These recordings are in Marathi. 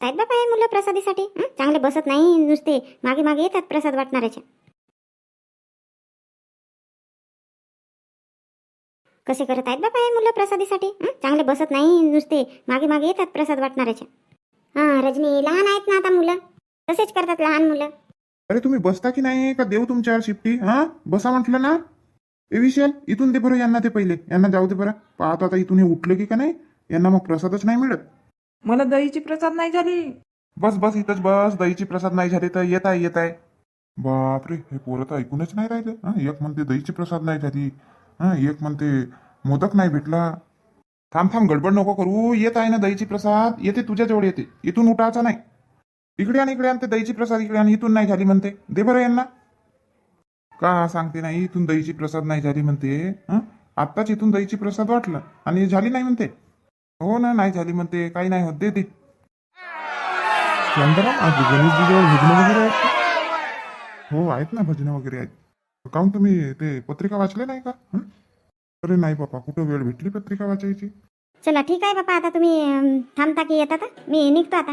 आहेत बापा हे मुलं प्रसादीसाठी चांगले बसत नाही नुसते. मागे मागे येतात प्रसाद वाटणाऱ्याच्या. कसे करत आहेत बापा हे मुलं प्रसादीसाठी? चांगले बसत नाही नुसते. मागे मागे येतात प्रसाद वाटणाऱ्याच्या. हा रजनी लहान आहेत ना आता मुलं? तसेच करतात लहान मुलं. अरे तुम्ही बसता की नाही? का देऊ तुमच्यावर शिफ्टी? हा? बसा म्हटलं ना. ए विशाल इथून दे बरं यांना ते पहिले. यांना जाऊ दे बरं. पाहतो आता इथून हे उठलं की का नाही? यांना मग प्रसादच नाही मिळत. मला दहीची प्रसाद नाही झाली. बस बस इथंच बस. दहीची प्रसाद नाही झाली तर येत आहे येत आहे बापरे हे पोरं तर ऐकूनच नाही राहिले. हा एक म्हणते दहीची प्रसाद नाही झाली. हा एक म्हणते मोदक नाही भेटला. थांब थांब गडबड नको करू. येत आहे ना दहीची प्रसाद? येते तुझ्याजवळ येते. इथून उठायचा नाही. इकडे आणि इकडे आणते दहीची प्रसाद इकडे आणि. इथून नाही झाली म्हणते. दे बरं यांना. का सांगते नाही इथून दहीची प्रसाद नाही झाली म्हणते. हं? आत्ताच इथून दहीची प्रसाद वाटलं. आणि झाली नाही म्हणते. हो ना नाही झाली म्हणते काही नाही होत दे दे शांताराम आज गणेशजीजवळ भजनं वगैरे आहेत का? हो आहेत ना भजनं वगैरे आहेत. काहून तुम्ही ते पत्रिका वाचले नाही का? हं? अरे नाही बापा कुठं वेळ भेटली पत्रिका वाचायची? चला ठीक आहे बापा आता तुम्ही अं, थांबता की येतात मी निघतो आता.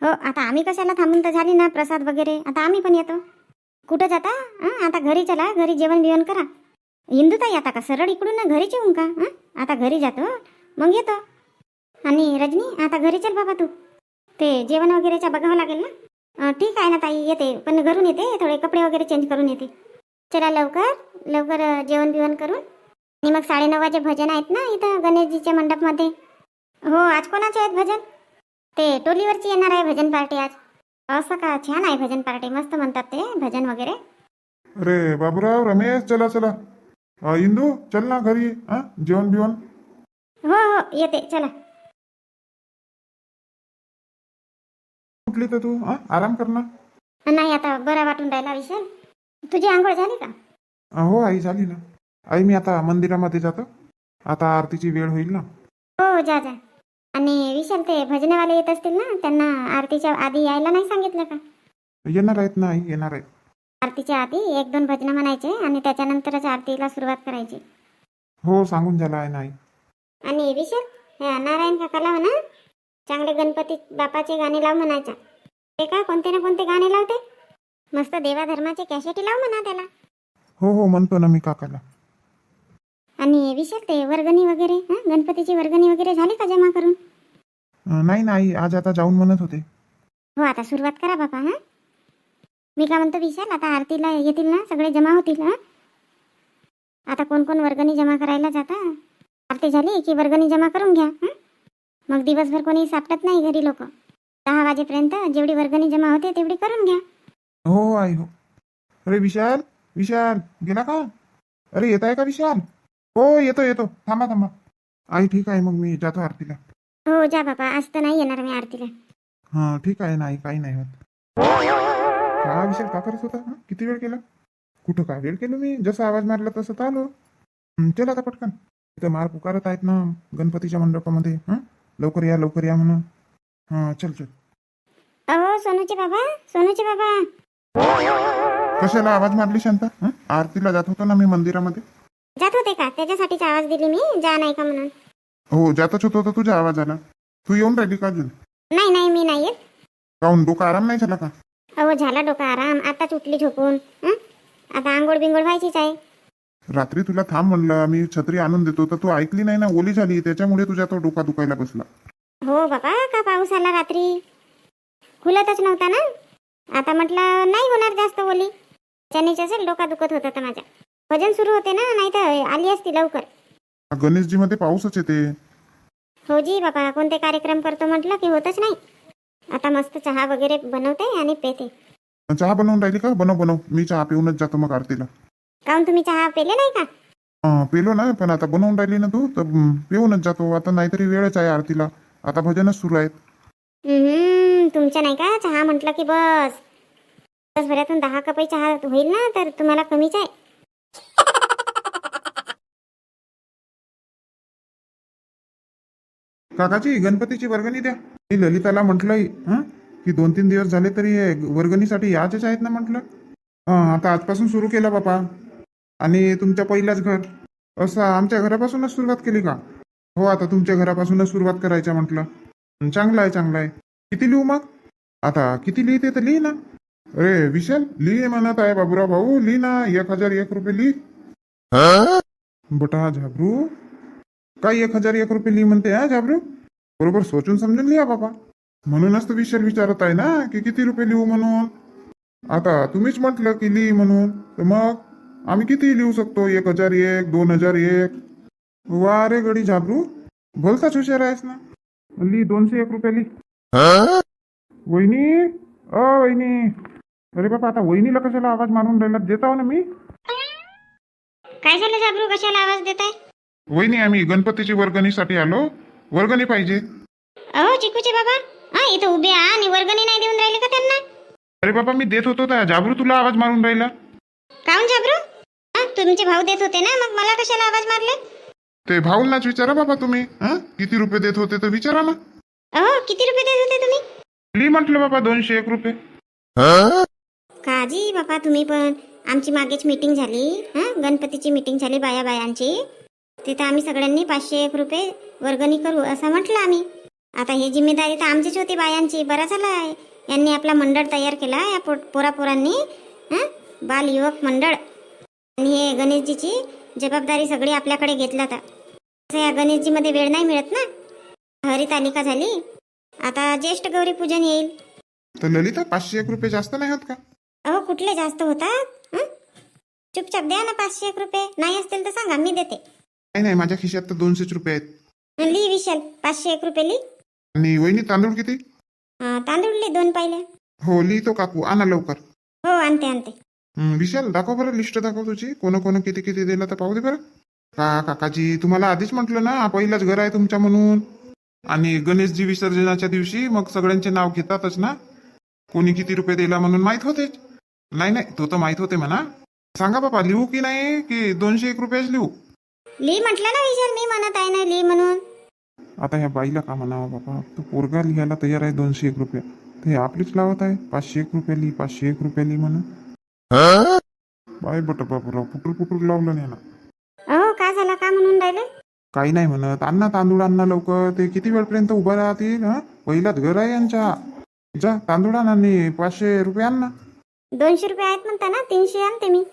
हो आता आम्ही कशाला थांबून तर झाली ना प्रसाद वगैरे? आता आम्ही पण येतो. कुठं जाता? हं? आता घरी चला घरी जेवण बिवण करा. इंदुताई आता का? सरळ इकडून ना घरीच येऊन का? हं? आता घरी जातो. मग येतो. आणि रजनी आता घरी चल बाबा तू. ते जेवण वगैरेच्या बघावं लागेल ना? ठीक आहे ना ताई येते. पण घरून येते थोडे कपडे वगैरे चेंज करून येते. चला लवकर लवकर जेवण बिवण करून. आणि मग साडेनऊ वाजे भजन आहेत ना इथं गणेशजीच्या मंडपमध्ये? हो आज कोणाचे आहेत भजन? ते टोलीवरची येणार आहे भजन पार्टी आज. असं का? छान आहे भजन पार्टी मस्त म्हणतात ते भजन वगैरे. अरे बाबूराव रमेश चला चला. इंदू चल ना घरी जेवण बिवण. हो हो येते चला. उठली तर तू हा? आराम कर ना. नाही आता बरा वाटून राहिला विशाल. तुझी आंघोळ झाली का? हो आई झाली ना. आई मी आता मंदिरामध्ये जातो. आता आरतीची वेळ होईल ना. हो जा जा. आणि विशाल ते भजनवाले येत असतील ना त्यांना आरतीच्या आधी यायला नाही सांगितलं का? येणार आहेत ना आई येणार आहेत. आरतीच्या आधी एक दोन भजनं म्हणायचे आणि त्याच्यानंतरच आरतीला सुरुवात करायची. हो सांगून झाला आहे ना आई. आणि विशाल ह्या नारायण काकाला म्हणा चांगले गणपती बापाचे गाणे लाव म्हणायचा. ते का कोणते ना कोणते गाणे लावते? मस्त देवाधर्माचे कॅसेटी लाव म्हणा त्याला. हो हो म्हणतो ना मी काकाला. आणि विशाल ते वर्गणी वगैरे हं? गणपतीची वर्गणी वगैरे झाली का जमा करून? अ, नाही ना आई आज आता जाऊन म्हणत होते. हो आता सुरुवात करा बापा हा? मी का म्हणतो विशाल आता आरतीला येतील ना? सगळे जमा होतील हा? आता कोण कोण वर्गणी जमा करायला जाता? आरती झाली की वर्गणी जमा करून घ्या हं? मग दिवसभर कोणी सापडत नाही घरी लोक. दहा वाजेपर्यंत जेवढी वर्गणी जमा होते तेवढी करून घ्या. हो आई हो. अरे विशाल विशाल गेला का? अरे येत आहे का विशाल? हो येतो येतो. थांबा थांबा. आई ठीक आहे मग मी जातो आरतीला. हो जा बापा आज तर नाही येणार मी आरतीला. हा ठीक आहे ना आई काही नाही होत. का विशाल का करत होता? हं? किती वेळ केला? कुठं काय वेळ केलं मी? जसा आवाज मारला तसं तर आलो. हं, चल आता पटकन. इथं मार पुकारत आहेत ना गणपतीच्या मंडपामध्ये. हं? लवकर या लवकर या म्हणून. हा चल चल. अहो सोनूचे बाबा सोनूचे बाबा. कशाला आवाज मारली शांता? हं? आरतीला जात होतो ना मी मंदिरामध्ये? जात होते का? त्याच्यासाठीच आवाज दिली मी जा नाही का म्हणून. हो जातच होतो तर तुझा आवाज आला तू येऊन राहिली का अजून? नाही नाही मी नाही येत. काहून डोका आराम नाही झाला का? अहो झाला डोका आराम. आताच उठली झोपून. हं? आता आंघोळ बिंगोळ व्हायचीच आहे. रात्री तुला थांब म्हणलं मी छत्री आणून देतो. तर तू ऐकली नाही ना ओली झाली. त्याच्यामुळे तुझा तो डोका दुखायला बसला. हो बाबा पाऊस आला रात्री. खुलतच नव्हता ना? आता म्हटलं नाही होणार जास्त ओली. त्यानेच असेल डोका दुखत होता तर माझ्या. भजन सुरू होते ना नाही तर आली असती लवकर. गणेशजी मध्ये पाऊसच येते. हो जी बाबा कोणते कार्यक्रम करतो म्हटलं की होतच नाही. आता मस्त चहा वगैरे बनवते आणि पेते. चहा बनवून राहिली का? बनव बनव. मी चहा पिऊनच जातो मग आरतीला. काहून तुम्ही चहा पेले नाही का? अं, पेलो ना पण आता बनवून राहिली ना तू तर हं, पिऊनच जातो. आता नाहीतरी वेळच आहे आरतीला. आता भजनच सुरू आहेत. तुमच्या नाही का? चहा म्हटलं की बस. दिवसभरातून दहा कपही चहा होईल ना तर तुम्हाला कमीच आहे. काकाची गणपतीची वर्गणी द्या. मी ललिताला म्हटलंय की दोन तीन दिवस झाले तरी वर्गणीसाठी याचेच आहेत ना म्हटलं? आता आजपासून सुरू केला बापा. आणि तुमच्या पहिलाच घर. असं आमच्या घरापासूनच सुरुवात केली का? हो आता तुमच्या घरापासूनच सुरुवात करायच्या म्हटलं. चांगलं आहे चांगलं आहे. किती लिहू मग? आता किती लिहिते तर लिही ना. अरे, विशाल, लिही म्हणत आहे बाबूराव भाऊ, लिही ना. एक हज़ार एक रुपये लिही. बटा झाबरू. काय एक हज़ार एक रुपये लिही म्हणते, हा, झाबरू? बरोबर सोचून समजून लिहा बाबा. म्हणूनच तर विशाल विचारत आहे ना, की किती रुपये लिहू म्हणून? आता तुम्हीच म्हटलं की लिही म्हणून. तर मग आम्ही किती लिहू शकतो? एक हज़ार एक, दोन हज़ार एक. वा रे गडी झाबरू. भलताच हुशार आहेस ना. लिही, दोनशे एक रुपये लिही. वहिनी? अ वहिनी. अरे बाबा आता वहिनीला कशाला आवाज मारून राहिला देता हो ना मी? काय झालं जाबरू? कशाला आवाज देत आहे वहिनी आम्ही गणपतीची वर्गणीसाठी आलो. वर्गणी पाहिजे. अहो चिकूचे बाबा. हा इथं उभे आहे आणि वर्गणी नाही देऊन राहिले का त्यांना? अरे बाबा मी देत होतो त्या जाबरू तुला आवाज मारून राहिला. काऊन जाबरू? हा तुमचे भाऊ देत होते ना? मग मला कशाला आवाज मारले? ते भाऊंनाच विचारा बाबा तुम्ही. हं? किती रुपये देत होते तर विचारा ना अहो किती रुपये देत होते तुम्ही? ली म्हटलं बाबा दोनशे एक रुपये. काजी बापा तुम्ही पण. आमची मागेच मीटिंग झाली. हां गणपतीची मीटिंग झाली बाया बायांची तिथं आम्ही सगळ्यांनी पाचशे एक रुपये वर्गणी करू असं म्हटलं आम्ही. आता ही जिम्मेदारी तर आमचीच होती बायांची. बरा झाला आहे यांनी आपला मंडळ तयार केला या पो पोरापोरांनी. हां बाल युवक मंडळ. आणि हे गणेशजीची जबाबदारी सगळी आपल्याकडे घेतला तर असं या गणेशजीमध्ये वेळ नाही मिळत ना? हरितालिका झाली. आता ज्येष्ठ गौरी पूजन येईल. तर ललिता पाचशे एक रुपये जास्त नाही होत का? अहो कुठले जास्त होतात? हं? चुपचाप द्या ना पाचशे एक रुपये. नाही असतील तर सांगा मी देते. नाही नाही माझ्या खिशात तर दोनशेच रुपये आहेत. ली विशाल पाचशे एक रुपये ली. आणि वहिनी तांदूळ किती? अं, तांदूळ ली दोन पाहिल्या हो लिहितो काकू. आणा लवकर. हो आणते आणते. हं, विशाल दाखव बरं लिस्ट दाखव तुझी. कोण कोण किती किती दिलं तर पाहू दे बरं. का काकाजी तुम्हाला आधीच म्हटलं ना पहिलंच घर आहे तुमच्या म्हणून. आणि गणेशजी विसर्जनाच्या दिवशी मग सगळ्यांचे नाव घेतातच ना? कोणी किती रुपये दिला म्हणून माहीत होतेच नाही नाही तो तर माहीत होते म्हणा. सांगा बाबा लिहू की नाही? की दोनशे एक रुपयेच लिहू? ली म्हटलं ना विशाल मी म्हणत आहे ना ली म्हणून. आता ह्या बाईला का म्हणावं बाबा? तो पोरगा लिहायला तयार आहे दोनशे एक रुपये. तर हे आपलीच लावत आहे? पाचशे एक रुपये लिही पाचशे एक रुपये लिही म्हणून. बाय बट बाबूराव पुटूर पुटूर लावलं नाही ना अहो काय झालं का म्हणून राहिले काही नाही म्हणत. अण्णा तांदूळ आणा लवकर ते किती वेळपर्यंत उभं राहतील हं? पहिलाच घर आहे यांच्या. जा तांदूळ आणा आणि पाचशे रुपये आण ना. दोनशे रुपये आहेत म्हणता ना तीनशे आणते मी.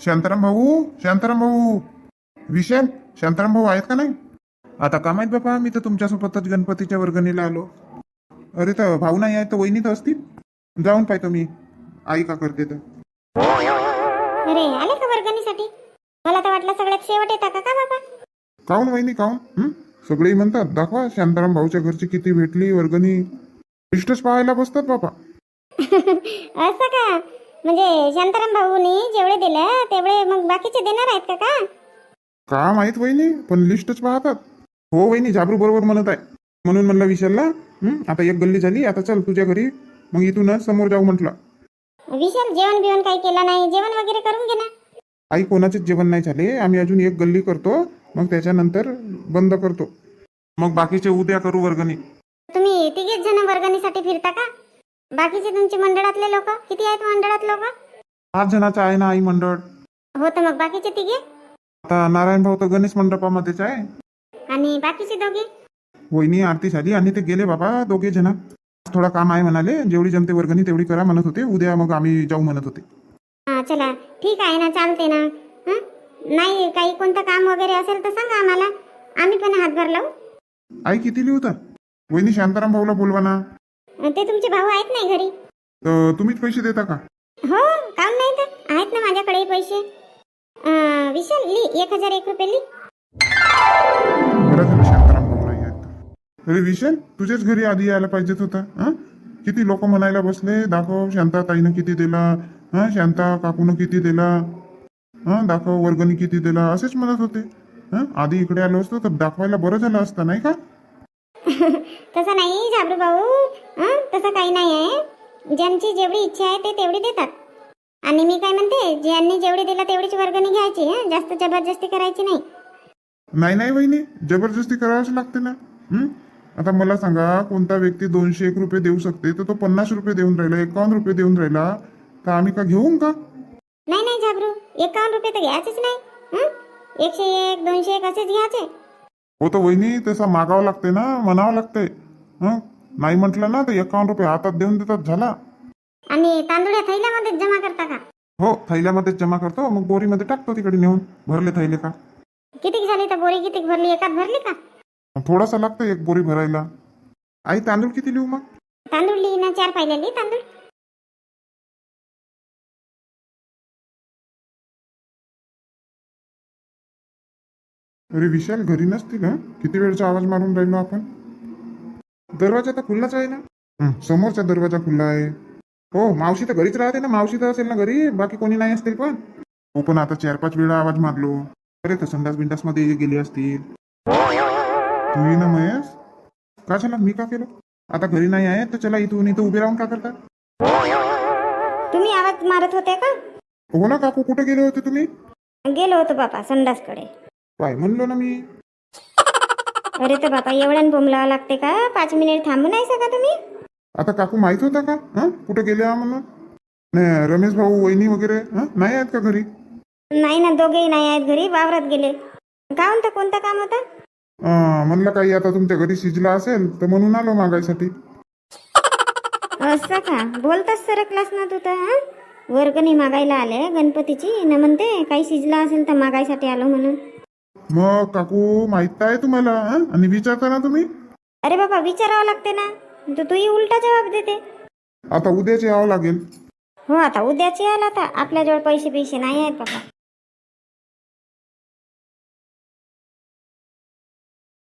शांताराम भाऊ शांताराम भाऊ. विशाल शांताराम भाऊ आहेत का नाही? आता का माहीत बाबा मी तर तुमच्यासोबतच गणपतीच्या वर्गणीला आलो अरे तर भाऊ नाही आहे तर वहिनी तर असतील. जाऊन पाहतो मी. आई का करते तर. अरे आले का वर्गणीसाठी? मला तर वाटलं सगळ्यात शेवट येता का का बाबा? काऊन वहिनी काऊन? हं? सगळे म्हणतात दाखवा शांताराम भाऊच्या घरची किती भेटली वर्गणी लिस्टच पाहायला बसतात बाबा असं का? म्हणजे शांताराम भाऊनी जेवढे दिले तेवढे मग बाकीचे देणार आहेत का का? का माहीत वहिनी पण लिस्टच पाहतात. हो वहिनी झाबरू बरोबर म्हणत आहे. म्हणून म्हणलं विशालला? आता एक गल्ली झाली आता चल तुझ्या घरी. मग इथूनच समोर जाऊ म्हटलं. विशाल जेवण बिवण काही केलं नाही? जेवण वगैरे करून घे ना. आई कोणाचेच जेवण नाही झाले. आम्ही अजून एक गल्ली करतो. मग त्याच्यानंतर बंद करतो. मग बाकीचे उद्या करू वर्गणी. तुम्ही तिघेच जण वर्गणीसाठी फिरता का? बाकीचे तुमचे मंडळातले लोक? किती आहेत मंडळात लोक? पाच जणाचं आहे ना आई मंडळ. हो तर मग बाकीचे तिघे? आता नारायण भाऊ तर गणेश मंडपामध्येच आहे. आणि बाकीचे दोघे? वहिनी आरती झाली. आणि ते गेले बाबा दोघे जण. थोडा काम आहे म्हणाले. जेवढी जमते वर्गणी तेवढी करा म्हणत होते. उद्या मग आम्ही जाऊ म्हणत होते. हा चला. ठीक आहे ना चालते ना. हं? नाही काही कोणतं काम वगैरे असेल तर सांगा आम्हाला. आम्ही पण हातभार लावू. आई किती लिहू तर? वहिनी शांताराम भाऊला बोलवा ना. ते तुमचे भाऊ आहेत नाही घरी? तर तुम्हीच पैसे देता का? हो काम नाही तर. आहेत ना माझ्याकडे पैसे. अं, विशाल ली एक हजार एक रुपये ली. विशाल तुझ्याच घरी आधी यायला पाहिजेत होता हं? किती लोक म्हणायला बसले दाखव शांता ताईनं किती दिला हा शांता काकूनं किती दिला हा दाखव वर्गणी किती दिला असेच म्हणत होते हं? आधी इकडे आलो असतो तर दाखवायला बरं झालं असतं नाही का तसं नाही झाबरू भाऊ हं? तसं काही नाही आहे ज्यांची जेवढी इच्छा आहे ते तेवढी देतात आणि मी काय म्हणते ज्यांनी जेवढी दिला तेवढीच वर्गणी घ्यायची हं? जास्त जबरदस्ती करायची नाही नाही नाही वहिनी जबरदस्ती करावंच लागते ना हं? आता मला सांगा कोणता व्यक्ती दोनशे एक रुपये देऊ शकते? तर तो पन्नास रुपये देऊन राहिला एकावन्न रुपये देऊन राहिला. तर आम्ही का घेऊन का? नाही नाही झाबरू एकावन्न रुपये तर घ्यायचेच नाही? एकशे एक दोनशे एक असेच घ्यायचे. हो तर वहिनी तसा मागावं लागते ना म्हणावं लागते हं? नाही म्हटलं ना तर एकावन्न रुपये हातात देऊन देतात झाला. आणि तांदूळ थैल्यामध्येच जमा करता का? हो थैल्यामध्येच जमा करतो. मग बोरीमध्ये टाकतो तिकडे नेऊन. भरले थैले का? कितीक झाली तर बोरी? कितीक भरली? एकात भरली का? थोडासा लागतं एक बोरी भरायला. आई तांदूळ किती लिहू मग? तांदूळ लिही ना चार पाहिलेली तांदूळ. अरे विशाल घरी नसते का किती वेळचा आवाज मारून राहिलो आपण? दरवाजा तर खुल्लाच आहे ना? समोरचा दरवाजा खुल्ला आहे. हो मावशी तर घरीच राहते ना. मावशी तर असेल ना घरी बाकी कोणी नाही असतील पण. हो पण आता चार पाच वेळा आवाज मारलो. अरे तर संडास बिंडासमध्ये गेली असतील. तुम्ही ना महेश. का झाला मी का केलं? आता घरी नाही आहे तर चला इथून इथं उभे राहून का करता? तुम्ही आवाज मारत होते का? हो ना काकू कुठे गेले होते तुम्ही? गेलो होतो बापा संडासकडे. काय म्हणलो ना मी? अरे तर बापा एवढ्यान बोंबलावं लागते का? पाच मिनिट थांबू नाही सका तुम्ही? आता काकू माहीत होता का? हं? कुठे गेले हा म्हणून? नाही रमेश भाऊ वहिनी वगैरे हं? नाही आहेत का घरी? नाही ना दोघेही नाही आहेत घरी वावरात गेले. का म्हणतं कोणतं काम होतं? म्हणलं काही आता तुमच्या घरी शिजला असेल तर म्हणून आलो मागायसाठी. असं का? बोलतच सरकलास ना तू तर हं? वर्गणी मागायला आले गणपतीची. न म्हणते काही शिजला असेल तर मागायसाठी आलो म्हणून. मग काकू माहीत आहे तुम्हाला हं? आणि विचारता ना तुम्ही? अरे बाबा विचारावं लागते ना. तर तूही उलटा जबाब देते. आता उद्याच यावं लागेल. हो आता उद्याची आला आता. आपल्याजवळ पैसे पैसे नाही आहेत बाबा.